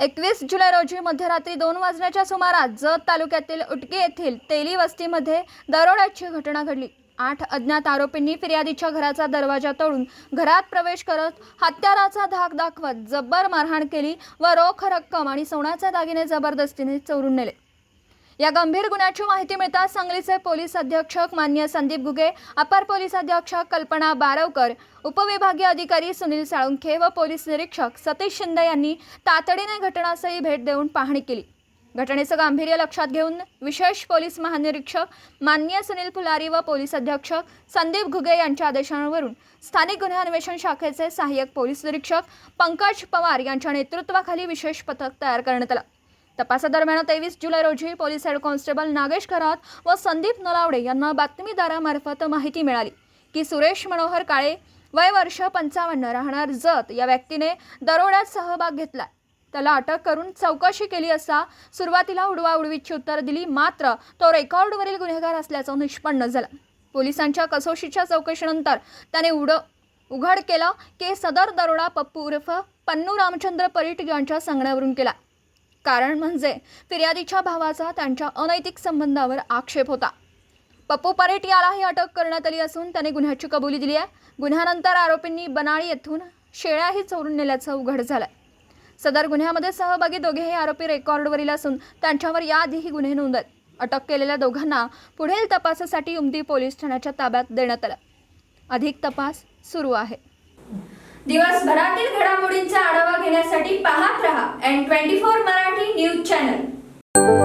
एकवीस जुलै रोजी मध्यरात्री दोन वाजण्याच्या सुमारास जत तालुक्यातील उटके येथील तेली वस्तीमध्ये दरोड्याची घटना घडली. आठ अज्ञात आरोपींनी फिर्यादीच्या घराचा दरवाजा तोडून घरात प्रवेश करत हत्याराचा धाक दाखवत जब्बर मारहाण केली व रोख रक्कम आणि सोन्याचे दागिने जबरदस्तीने चोरून नेले. या गंभीर गुन्ह्याची माहिती मिळताच सांगलीचे पोलीस अधीक्षक मान्य संदीप गुगे अपर पोलीस अधीक्षक कल्पना बारवकर उपविभागीय अधिकारी सुनील साळुंखे व पोलीस निरीक्षक सतीश शिंदे यांनी तातडीने घटनास्थळी भेट देऊन पाहणी केली. घटनेचं गांभीर्य लक्षात घेऊन विशेष पोलीस महानिरीक्षक मान्य सुनील फुलारी व पोलीस अधीक्षक संदीप घुगे यांच्या आदेशांवरून स्थानिक गुन्हे अन्वेषण शाखेचे सहाय्यक पोलीस निरीक्षक पंकज पवार यांच्या नेतृत्वाखाली विशेष पथक तयार करण्यात आलं. तपासादरम्यान तेवीस जुलै रोजी police head constable Nagesh Kharat व संदीप नलावडे यांना बातमीदारामार्फत माहिती मिळाली की सुरेश मनोहर काळे वय वर्ष पंचावन्न राहणार जत या व्यक्तीने दरोड्यात सहभाग घेतला. त्याला अटक करून चौकशी केली असता सुरुवातीला उडवाउडवीची उत्तर दिली मात्र तो रेकॉर्डवरील गुन्हेगार असल्याचं निष्पन्न झालं. पोलिसांच्या कसोशीच्या चौकशीनंतर त्याने उड उघड केलं की सदर दरोडा पप्पू उर्फ पन्नू रामचंद्र परीट यांच्या सांगण्यावरून केला. कारण म्हणजे फिर्यादीच्या भावाचा त्यांच्या अनैतिक संबंधावर आक्षेप होता. पप्पू परेट यालाही अटक करण्यात आली असून त्याने गुन्ह्याची कबुली दिली आहे. गुन्ह्यानंतर आरोपींनी बनाळी येथून शेळ्याही चोरून नेल्याचं उघड झालंय. सदर गुन्ह्यामध्ये सहभागी दोघेही आरोपी रेकॉर्डवरील असून त्यांच्यावर याआधीही गुन्हे नोंद आहेत. अटक केलेल्या दोघांना पुढील तपासासाठी उमदी पोलीस ठाण्याच्या ताब्यात देण्यात आलं. अधिक तपास सुरू आहे. दिवसभरातील घडामोडींचा आढावा घेण्यासाठी पाहत रहा N twenty four Marathi. new channel.